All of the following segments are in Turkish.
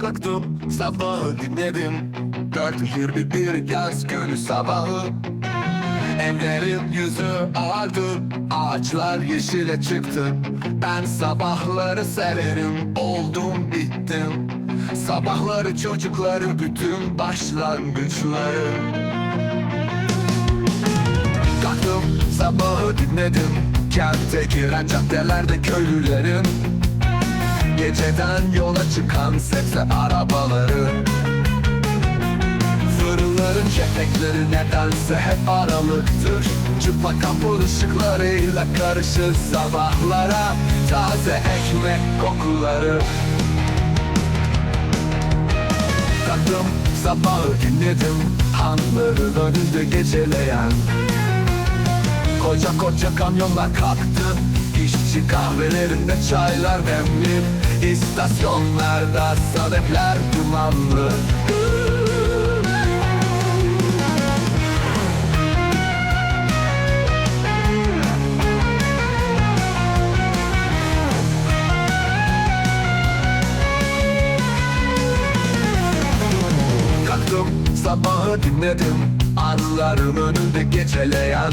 Kalktım sabahı dinledim. Dört yirmi bir yaz günü sabahı. Evlerin yüzü ağardı Ağaçlar yeşile çıktı. Ben sabahları severim Oldum bittim. Sabahları çocukları bütün başlangıçları. Kalktım sabahı dinledim. Kente giren caddelerde köylülerin Geceden yola çıkan sebze arabaları. Fırınların çekmekleri nedense hep aralıktır. Çıplak kapı ışıklarıyla karışır sabahlara. Taze ekmek kokuları. Kalktım sabahı dinledim Hanların önünde geceleyen Koca koca kamyonlar kalktı. İşçi kahvelerinde çaylar demli. İstasyonlarda sadepler dumanlı. Kalktım sabahı dinledim. Anılarım önünde geceleyen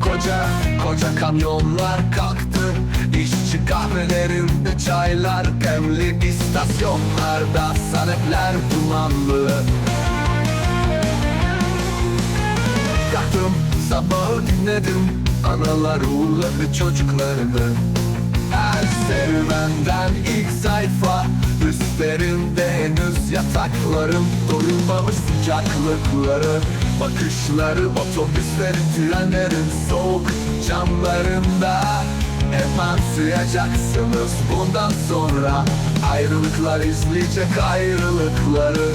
Koca koca kamyonlar kalktı. İşçi kahvelerinde çaylar demli İstasyonlarda sanepler dumanlı. Kalktım sabahı dinledim Analar uğurladı çocuklarını. Her serüvenden ilk sayfa Üstlerinde henüz yatakların Doyulmamış sıcaklıkları. Bakışları otobüslerin trenlerin soğuk camlarında Hep ansayacaksınız bundan sonra Ayrılıklar izleyecek ayrılıkları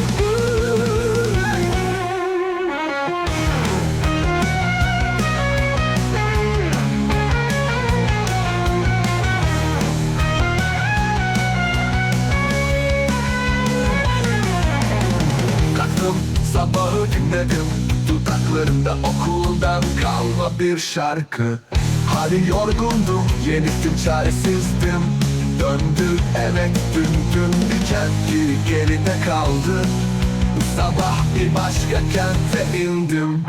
sabahı dinledim. Dudaklarımda okuldan kalma bir şarkı. Hali yorgundum yeniktim çaresizdim. Döndü evet dün dün kent biri geride kaldı sabah bir başka kente indim